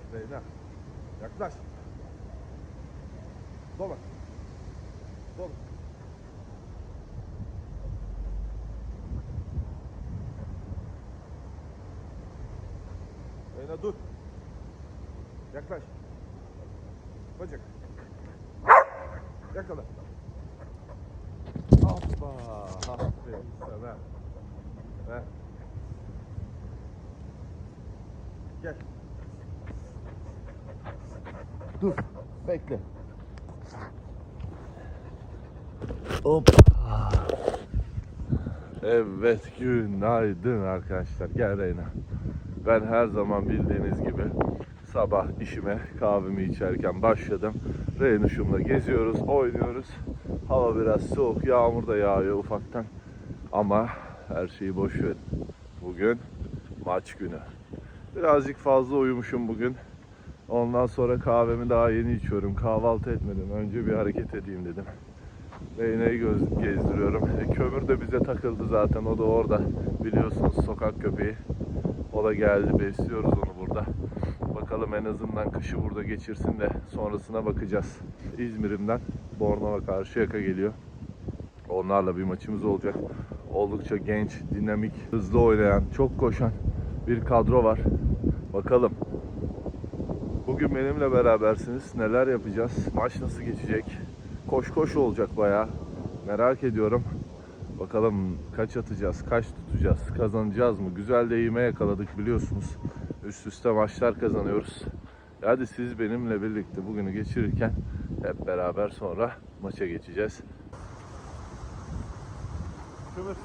Yaklaş Reyna. Yaklaş. Dola. Dola. Reyna dur. Yaklaş. Bacak. Yakala. Hoppa. Aferin sana. He. Gel. Dur. Bekle. Hop. Evet günaydın arkadaşlar. Gel Reyna. Ben her zaman bildiğiniz gibi sabah işime kahvemi içerken başladım. Reynuşumla geziyoruz, oynuyoruz. Hava biraz soğuk, yağmur da yağıyor ufaktan. Ama her şeyi boş verin. Bugün maç günü. Birazcık fazla uyumuşum bugün. Ondan sonra kahvemi daha yeni içiyorum. Kahvaltı etmedim. Önce bir hareket edeyim dedim. Reyna'yı göz, gezdiriyorum. E, kömür de bize takıldı zaten. O da orada. Biliyorsunuz sokak köpeği. O da geldi. Besliyoruz onu burada. Bakalım en azından kışı burada geçirsin de sonrasına bakacağız. İzmir'imden Bornova Karşıyaka geliyor. Onlarla bir maçımız olacak. Oldukça genç, dinamik, hızlı oynayan, çok koşan bir kadro var. Bakalım. Bugün benimle berabersiniz. Neler yapacağız? Maç nasıl geçecek? Koş koş olacak bayağı. Merak ediyorum. Bakalım kaç atacağız, kaç tutacağız, kazanacağız mı? Güzel de iğme yakaladık biliyorsunuz. Üst üste maçlar kazanıyoruz. Hadi siz benimle birlikte bugünü geçirirken hep beraber sonra maça geçeceğiz. Kömür.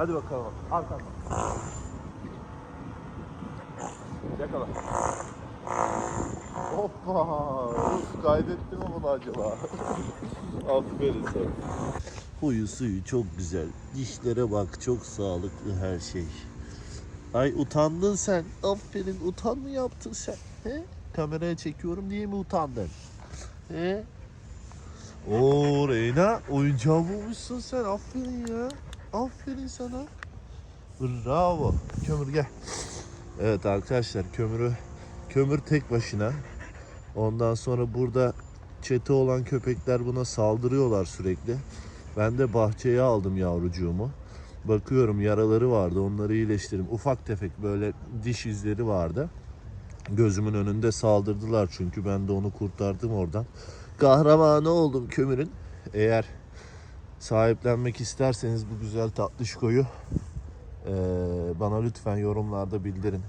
Hadi bakalım. Arkamda. Yakala. Hoppa. Uf, kaydetti mi bunu acaba? Aferin sana. Huyu suyu çok güzel. Dişlere bak çok sağlıklı her şey. Ay utandın sen. Aferin utan mı yaptın sen? He? Kameraya çekiyorum diye mi utandın? He? Oo Reyna oyuncağı bulmuşsun sen. Aferin ya. Aferin sana. Bravo. Kömür gel. Evet arkadaşlar kömürü kömür tek başına. Ondan sonra burada çete olan köpekler buna saldırıyorlar sürekli. Ben de bahçeye aldım yavrucuğumu. Bakıyorum yaraları vardı onları iyileştirdim. Ufak tefek böyle diş izleri vardı. Gözümün önünde saldırdılar çünkü ben de onu kurtardım oradan. Kahramanı oldum kömürün. Eğer sahiplenmek isterseniz bu güzel tatlışkoyu eee bana lütfen yorumlarda bildirin.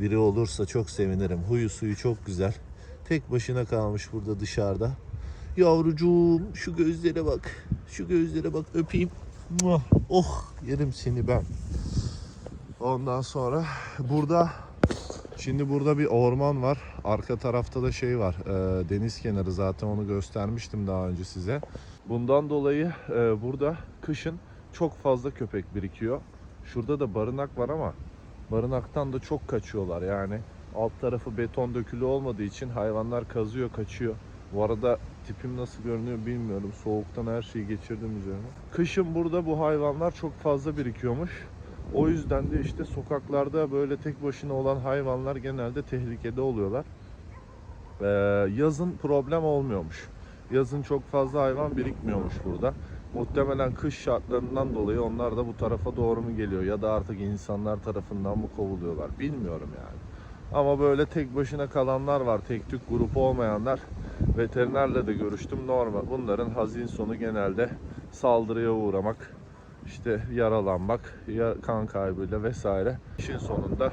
Biri olursa çok sevinirim. Huyu suyu çok güzel. Tek başına kalmış burada dışarıda. Yavrucuğum şu gözlere bak. Şu gözlere bak öpeyim. Oh yerim seni ben. Ondan sonra burada şimdi burada bir orman var. Arka tarafta da şey var. e, deniz kenarı zaten onu göstermiştim daha önce size. Bundan dolayı e, burada kışın çok fazla köpek birikiyor. Şurada da barınak var ama barınaktan da çok kaçıyorlar. Yani alt tarafı beton dökülü olmadığı için hayvanlar kazıyor, kaçıyor. Bu arada tipim nasıl görünüyor bilmiyorum. Soğuktan her şeyi geçirdim üzerine. Kışın burada bu hayvanlar çok fazla birikiyormuş. O yüzden de işte sokaklarda böyle tek başına olan hayvanlar genelde tehlikede oluyorlar. Ee, yazın problem olmuyormuş. Yazın çok fazla hayvan birikmiyormuş burada. Muhtemelen kış şartlarından dolayı onlar da bu tarafa doğru mu geliyor ya da artık insanlar tarafından mı kovuluyorlar bilmiyorum yani. Ama böyle tek başına kalanlar var. Tek tük grup olmayanlar. Veterinerle de görüştüm. Normal. Bunların hazin sonu genelde saldırıya uğramak, işte yaralanmak, ya kan kaybıyla vesaire. İşin sonunda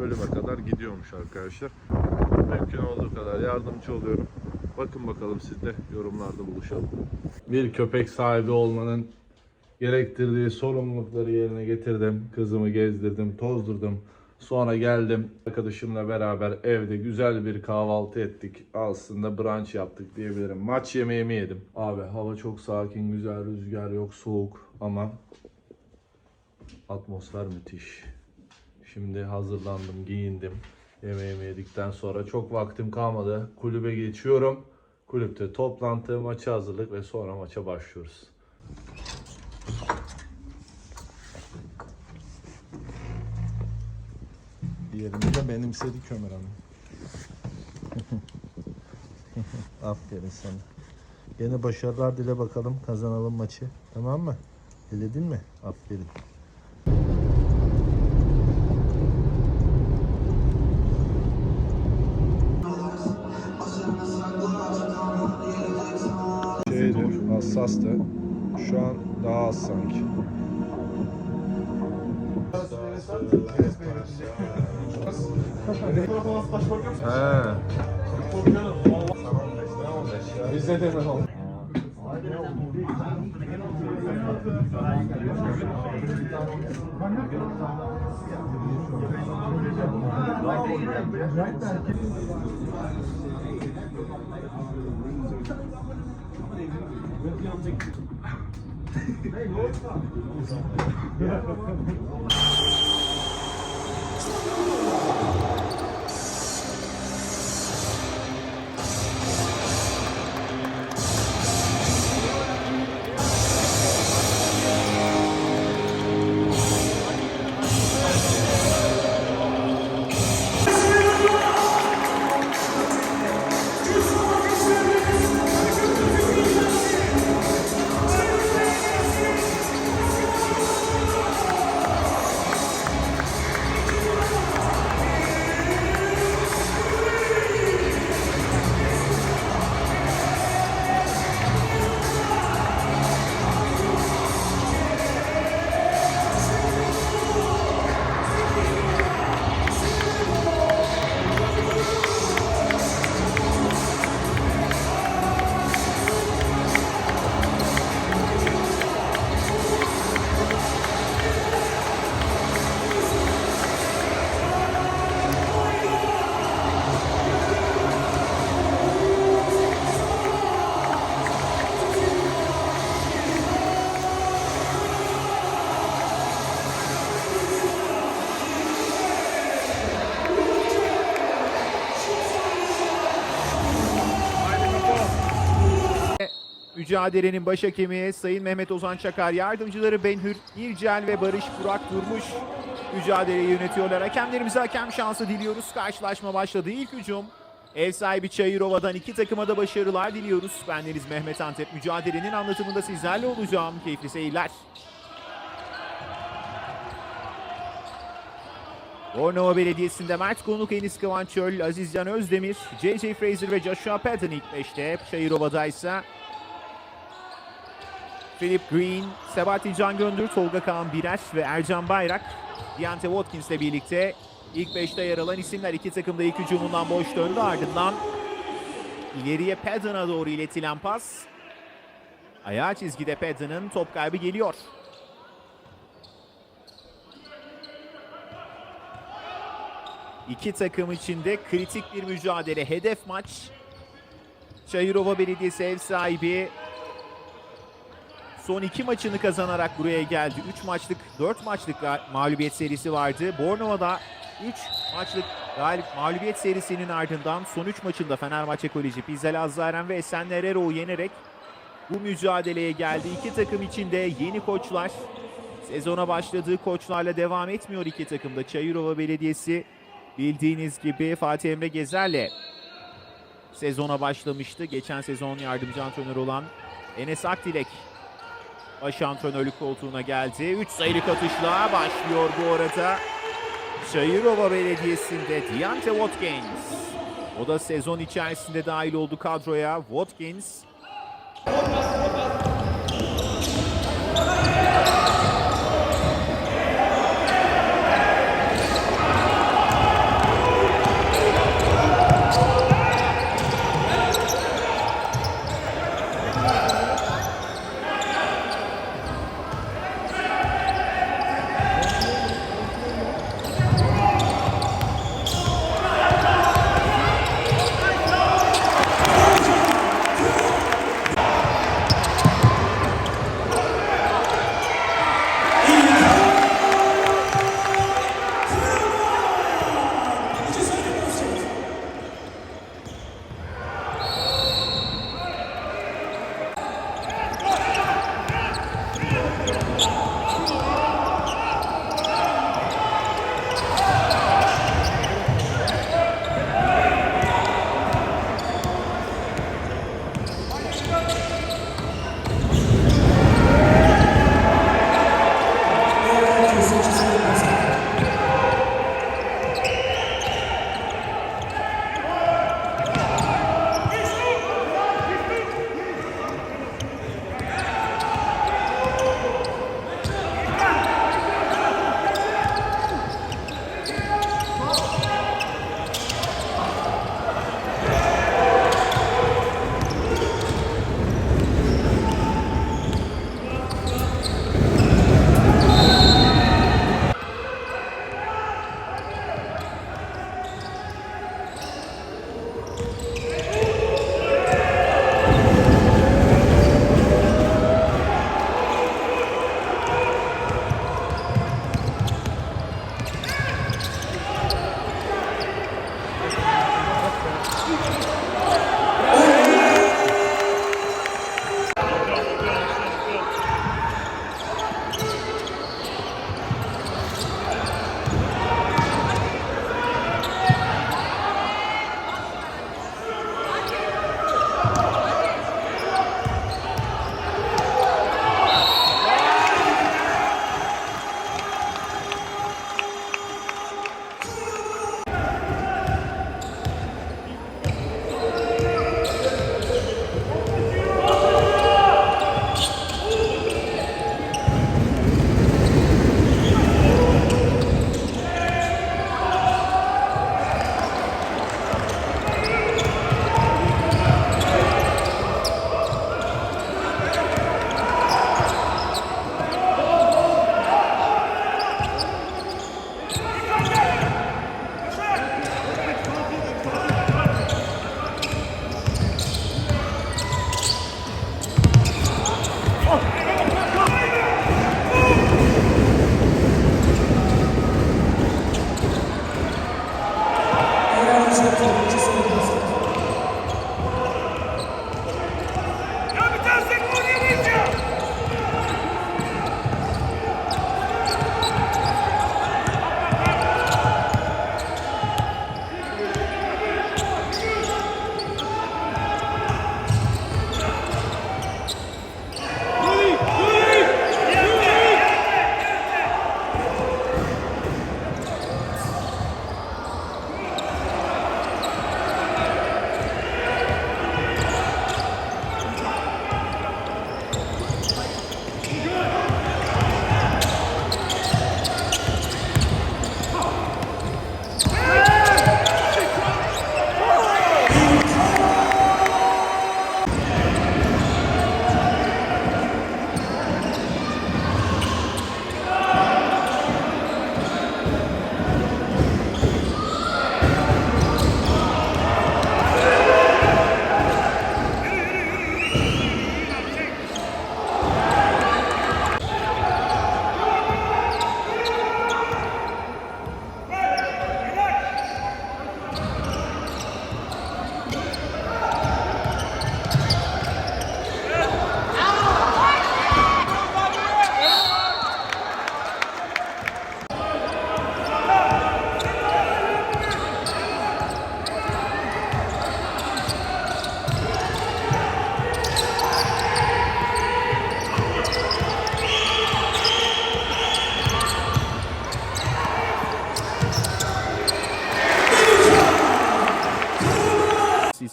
ölüme kadar gidiyormuş arkadaşlar. Mümkün olduğu kadar yardımcı oluyorum. Bakın bakalım siz de yorumlarda buluşalım. Bir köpek sahibi olmanın gerektirdiği sorumlulukları yerine getirdim. Kızımı gezdirdim, tozdurdum. Sonra geldim arkadaşımla beraber evde güzel bir kahvaltı ettik. Aslında brunch yaptık diyebilirim. Maç yemeğimi yedim. Abi hava çok sakin, güzel rüzgar yok, soğuk ama atmosfer müthiş. Şimdi hazırlandım, giyindim. Yemeğimi yedikten sonra çok vaktim kalmadı. Kulübe geçiyorum. Kulüpte toplantı, maça hazırlık ve sonra maça başlıyoruz. Yerimi de benimsedi Kömür Hanım. Aferin sana. Gene başarılar dile bakalım. Kazanalım maçı. Tamam mı? Diledin mi? Aferin. Hassastı. Şu an daha az sanki. He. Bizde de mi oldu? Mücadelenin baş hakemi Sayın Mehmet Ozan Çakar, yardımcıları Benhür İrcel ve Barış Burak Durmuş mücadeleyi yönetiyorlar. Hakemlerimize hakem şansı diliyoruz. Karşılaşma başladı. İlk hücum ev sahibi Çayırova'dan iki takıma da başarılar diliyoruz. Bendeniz Mehmet Antep. Mücadelenin anlatımında sizlerle olacağım. Keyifli seyirler. Bornova Belediyesi'nde Mert Konuk, Enis Kıvanç Çöl, Azizcan Özdemir, J.J. Fraser ve Joshua Patton ilk beşte. Çayırova'da ise Philip Green, Sebati Can Göndür, Tolga Kaan Biraş ve Ercan Bayrak Deontay Watkins'le birlikte ilk beşte yer alan isimler iki takımda ilk hücumundan boş döndü. Ardından ileriye Patton'a doğru iletilen pas. Ayağı çizgide Patton'ın top kaybı geliyor. İki takım içinde kritik bir mücadele. Hedef maç. Çayırova Belediyesi ev sahibi son iki maçını kazanarak buraya geldi. 3 maçlık, 4 maçlık mağlubiyet serisi vardı. Bornova'da 3 maçlık galip mağlubiyet serisinin ardından son 3 maçında Fenerbahçe Koleji, Pizzal Azzaren ve Esenler Ero'yu yenerek bu mücadeleye geldi. İki takım için de yeni koçlar. Sezona başladığı koçlarla devam etmiyor iki takımda. Çayırova Belediyesi bildiğiniz gibi Fatih Emre Gezer'le sezona başlamıştı. Geçen sezon yardımcı antrenör olan Enes Akdilek baş antrenörlük koltuğuna geldi. 3 sayılık atışla başlıyor bu arada. Çayırova Belediyesi'nde Diante Watkins. O da sezon içerisinde dahil oldu kadroya. Watkins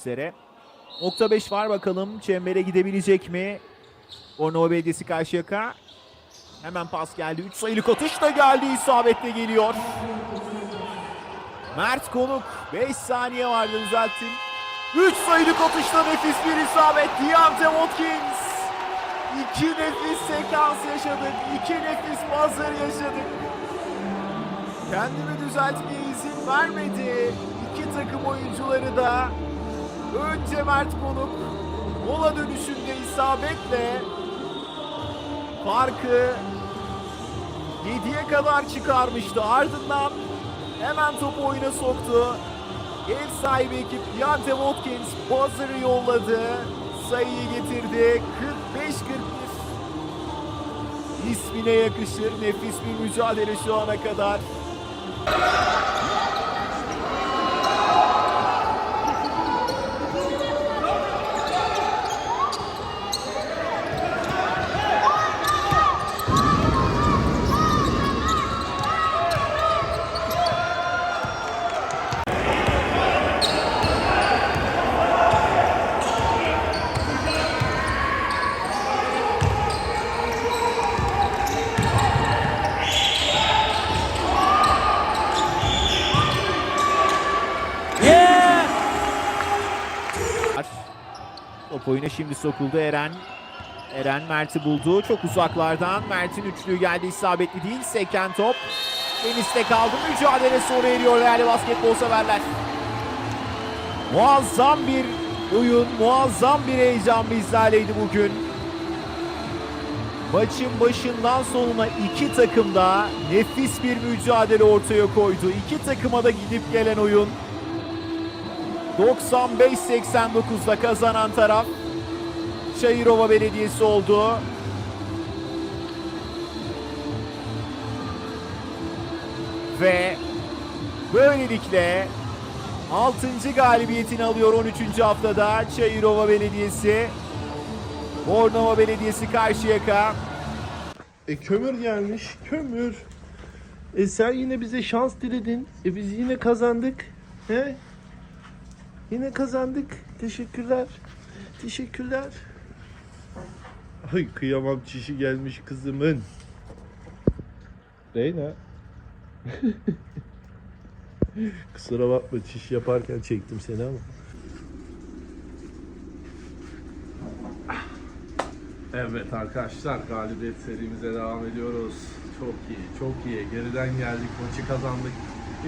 bizlere. Nokta 5 var bakalım çembere gidebilecek mi? Bornova Belediyesi Karşıyaka. Hemen pas geldi. 3 sayılık atış da geldi. İsabetle geliyor. Mert Konuk 5 saniye vardı düzelttim. 3 sayılık atışta nefis bir isabet. Deontay Watkins. İki nefis sekans yaşadık. iki nefis buzzer yaşadık. Kendimi düzeltmeye izin vermedi. İki takım oyuncuları da önce Mert Konuk mola dönüşünde isabetle farkı 7'ye kadar çıkarmıştı. Ardından hemen topu oyuna soktu. Ev sahibi ekip Deontay Watkins buzzer'ı yolladı. Sayıyı getirdi. 45-41. İsmine yakışır. Nefis bir mücadele şu ana kadar. Oyuna şimdi sokuldu Eren. Eren Mert'i buldu. Çok uzaklardan. Mert'in üçlüğü geldi. isabetli değil. Seken top. Deniz'de kaldı. Mücadele sonra eriyor değerli basketbol severler. Muazzam bir oyun, muazzam bir heyecan bizlerleydi bugün. Maçın başından sonuna iki takım da nefis bir mücadele ortaya koydu. İki takıma da gidip gelen oyun. 95-89'da kazanan taraf Çayırova Belediyesi oldu. Ve böylelikle 6. galibiyetini alıyor 13. haftada Çayırova Belediyesi. Bornova Belediyesi Karşıyaka. E kömür gelmiş. Kömür. E sen yine bize şans diledin. E biz yine kazandık. He? Yine kazandık. Teşekkürler. Teşekkürler. Ay kıyamam çişi gelmiş kızımın. Reyna. Kusura bakma çiş yaparken çektim seni ama. Evet arkadaşlar galibiyet serimize devam ediyoruz. Çok iyi, çok iyi. Geriden geldik, maçı kazandık.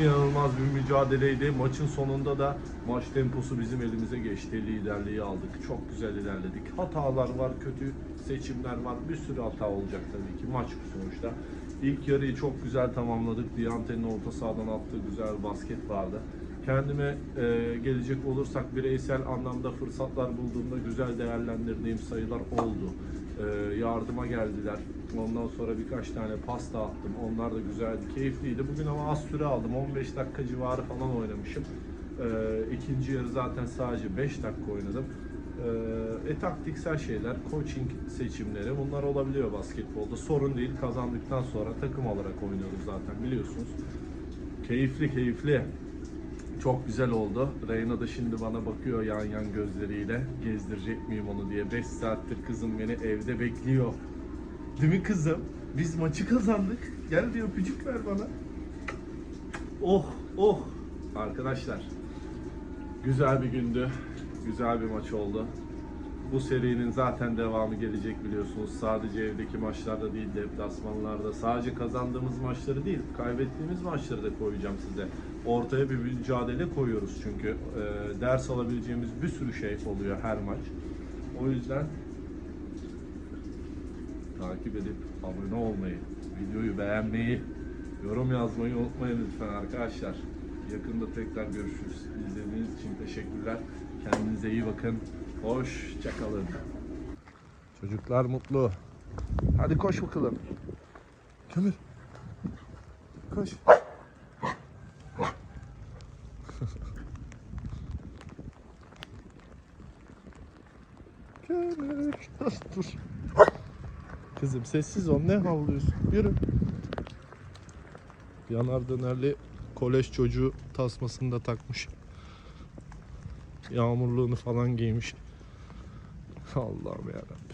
İnanılmaz bir mücadeleydi. Maçın sonunda da maç temposu bizim elimize geçti. Liderliği aldık. Çok güzel ilerledik. Hatalar var, kötü seçimler var. Bir sürü hata olacak tabii ki. Maç bu sonuçta. İlk yarıyı çok güzel tamamladık. Diyante'nin orta sahadan attığı güzel basket vardı. Kendime e, gelecek olursak bireysel anlamda fırsatlar bulduğumda güzel değerlendirdiğim sayılar oldu. E, yardıma geldiler. Ondan sonra birkaç tane pas da attım. Onlar da güzeldi, keyifliydi. Bugün ama az süre aldım. 15 dakika civarı falan oynamışım. E, ikinci yarı zaten sadece 5 dakika oynadım. E, e taktiksel şeyler, coaching seçimleri bunlar olabiliyor basketbolda. Sorun değil. Kazandıktan sonra takım olarak oynuyoruz zaten biliyorsunuz. Keyifli keyifli. Çok güzel oldu. Reyna da şimdi bana bakıyor yan yan gözleriyle. Gezdirecek miyim onu diye. 5 saattir kızım beni evde bekliyor. Değil mi kızım? Biz maçı kazandık. Gel bir öpücük ver bana. Oh oh. Arkadaşlar güzel bir gündü. Güzel bir maç oldu. Bu serinin zaten devamı gelecek biliyorsunuz. Sadece evdeki maçlarda değil, deplasmanlarda. Sadece kazandığımız maçları değil, kaybettiğimiz maçları da koyacağım size. Ortaya bir mücadele koyuyoruz çünkü. e, ders alabileceğimiz bir sürü şey oluyor her maç. O yüzden takip edip abone olmayı, videoyu beğenmeyi, yorum yazmayı unutmayın lütfen arkadaşlar. Yakında tekrar görüşürüz. İzlediğiniz için teşekkürler. Kendinize iyi bakın. Hoşçakalın. Çocuklar mutlu. Hadi koş bakalım. Kömür. Koş. Kömür. Dur. Kızım sessiz ol ne havlıyorsun? Yürü. Yanar dönerli kolej çocuğu tasmasını da takmış. Yağmurluğunu falan giymiş. Allah'ım yarabbim.